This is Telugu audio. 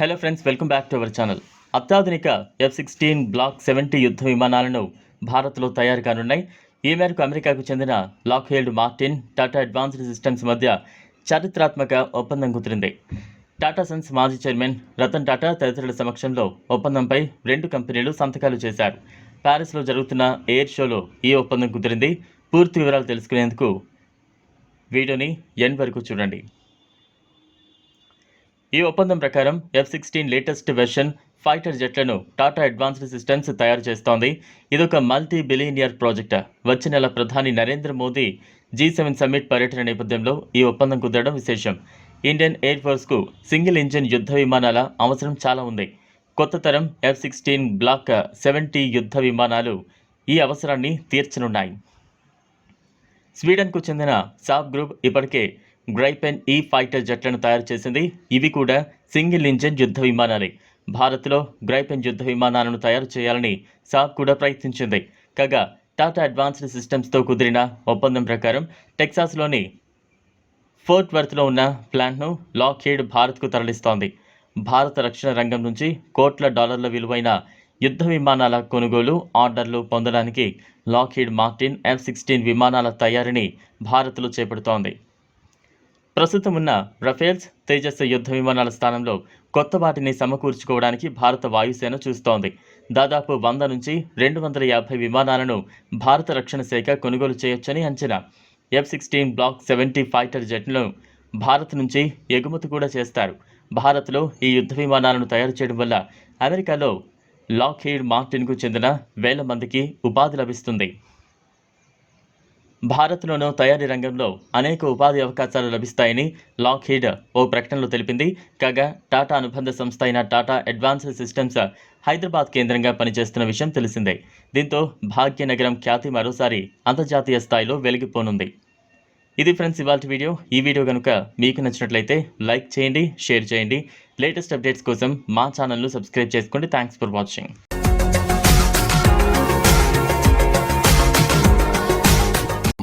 Hello friends welcome back to our channel అత్యాధునిక ఎఫ్ సిక్స్టీన్ బ్లాక్ సెవెంటీ యుద్ధ విమానాలను భారత్లో తయారు కానున్నాయి. ఈ మేరకు అమెరికాకు చెందిన Lockheed Martin Tata advanced systems మధ్య చారిత్రాత్మక ఒప్పందం కుదిరింది. టాటా సన్స్ మాజీ చైర్మన్ రతన్ టాటా తదితరుల సమక్షంలో ఒప్పందంపై రెండు కంపెనీలు సంతకాలు చేశారు. ప్యారిస్లో జరుగుతున్న ఎయిర్ షోలో ఈ ఒప్పందం కుదిరింది. పూర్తి వివరాలు తెలుసుకునేందుకు వీడియోని ఎన్ వరకు చూడండి. ఈ ఒప్పందం ప్రకారం F sixteen latest version fighter జెట్లను Tata advanced systems తయారు చేస్తోంది. ఇదొక మల్టీ బిలియనియర్ ప్రాజెక్ట్ వచ్చే నెల ప్రధాని Narendra Modi G seven summit పర్యటన నేపథ్యంలో ఈ ఒప్పందం కుదరడం విశేషం. ఇండియన్ ఎయిర్ ఫోర్స్కు సింగిల్ ఇంజిన్ యుద్ధ విమానాల అవసరం చాలా ఉంది. కొత్త తరం ఎఫ్ సిక్స్టీన్ బ్లాక్ సెవెంటీ యుద్ధ విమానాలు ఈ అవసరాన్ని తీర్చనున్నాయి. స్వీడన్కు చెందిన సాబ్ గ్రూప్ ఇప్పటికే గ్రైపెన్ ఈ ఫైటర్ జెట్లను తయారు చేసింది. ఇవి కూడా సింగిల్ ఇంజిన్ యుద్ధ విమానాలే. భారత్లో గ్రైపెన్ యుద్ధ విమానాలను తయారు చేయాలని సాబ్ కూడా ప్రయత్నించింది. కాగా టాటా అడ్వాన్స్డ్ సిస్టమ్స్తో కుదిరిన ఒప్పందం ప్రకారం టెక్సాస్లోని ఫోర్ట్ వర్త్లో ఉన్న ప్లాంట్ను లాక్హీడ్ భారత్కు తరలిస్తోంది. భారత రక్షణ రంగం నుంచి కోట్ల డాలర్ల విలువైన యుద్ధ విమానాల కొనుగోలు ఆర్డర్లు పొందడానికి లాక్హీడ్ మార్టిన్ ఎఫ్ సిక్స్టీన్ విమానాల తయారీని భారత్లో చేపడుతోంది. ప్రస్తుతం ఉన్న రఫేల్స్ తేజస్ యుద్ధ విమానాల స్థానంలో కొత్త వాటిని సమకూర్చుకోవడానికి భారత వాయుసేన చూస్తోంది. దాదాపు వంద నుంచి రెండు వందల యాభై విమానాలను భారత రక్షణ శాఖ కొనుగోలు చేయొచ్చని అంచనా. F sixteen block seventy fighter జెట్లను Bharat నుంచి ఎగుమతి కూడా చేస్తారు. భారత్లో ఈ యుద్ధ విమానాలను తయారు చేయడం వల్ల అమెరికాలో లాక్ లాక్హీడ్ మార్టిన్కు చెందిన వేల మందికి ఉపాధి లభిస్తుంది. భారత్లోనూ తయారీ రంగంలో అనేక ఉపాధి అవకాశాలు లభిస్తాయని లాక్హీడ్ ఓ ప్రకటనలో తెలిపింది. కాగా టాటా అనుబంధ సంస్థ అయిన టాటా అడ్వాన్స్డ్ సిస్టమ్స్ హైదరాబాద్ కేంద్రంగా పనిచేస్తున్న విషయం తెలిసిందే. దీంతో భాగ్యనగరం ఖ్యాతి మరోసారి అంతర్జాతీయ స్థాయిలో వెలిగిపోనుంది. ఇది ఫ్రెండ్స్ ఇవాళ వీడియో. ఈ వీడియో కనుక మీకు నచ్చినట్లయితే లైక్ చేయండి షేర్ చేయండి. లేటెస్ట్ అప్డేట్స్ కోసం మా ఛానల్ను సబ్స్క్రైబ్ చేసుకోండి. Thanks for watching.